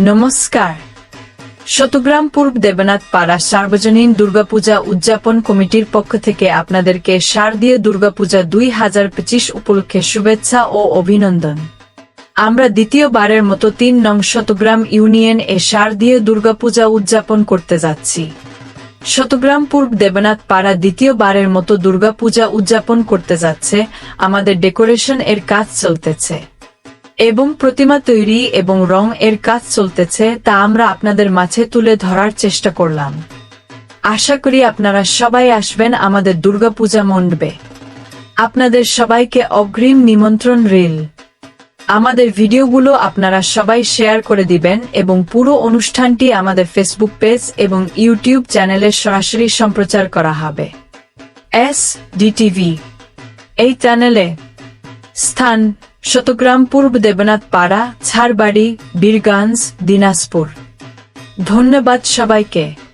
নমস্কার। শতগ্রাম পূর্ব দেবনাথ পাড়া সার্বজনীন দুর্গাপূজা উদযাপন কমিটির পক্ষ থেকে আপনাদেরকে শারদীয় দুর্গাপূজা দুই হাজার পঁচিশ উপলক্ষে শুভেচ্ছা ও অভিনন্দন। আমরা দ্বিতীয়বারের মতো তিন নং শতগ্রাম ইউনিয়ন এ শারদীয় দুর্গাপূজা উদযাপন করতে যাচ্ছি। শতগ্রাম পূর্ব দেবনাথ পাড়া দ্বিতীয়বারের মতো দুর্গাপূজা উদযাপন করতে যাচ্ছে। আমাদের ডেকোরেশন এর কাজ চলতেছে। এবং প্রতিমা তৈরি এবং রং এর কাজ চলতেছে তা আমরা আপনাদের মাঝে তুলে ধরার চেষ্টা করলাম। আশা করি আপনারা সবাই আসবেন আমাদের দুর্গাপূজা মণ্ডপে। আপনাদের সবাইকে অগ্রিম নিমন্ত্রণ রিল। আমাদের ভিডিওগুলো আপনারা সবাই শেয়ার করে দিবেন এবং পুরো অনুষ্ঠানটি আমাদের ফেসবুক পেজ এবং ইউটিউব চ্যানেলে সরাসরি সম্প্রচার করা হবে। এস ডিটিভি এই চ্যানেলে স্থান শতগ্রাম পূর্ব দেবনাথ পাড়া ছাড়বাড়ি বীরগঞ্জ দিনাজপুর। ধন্যবাদ সবাইকে।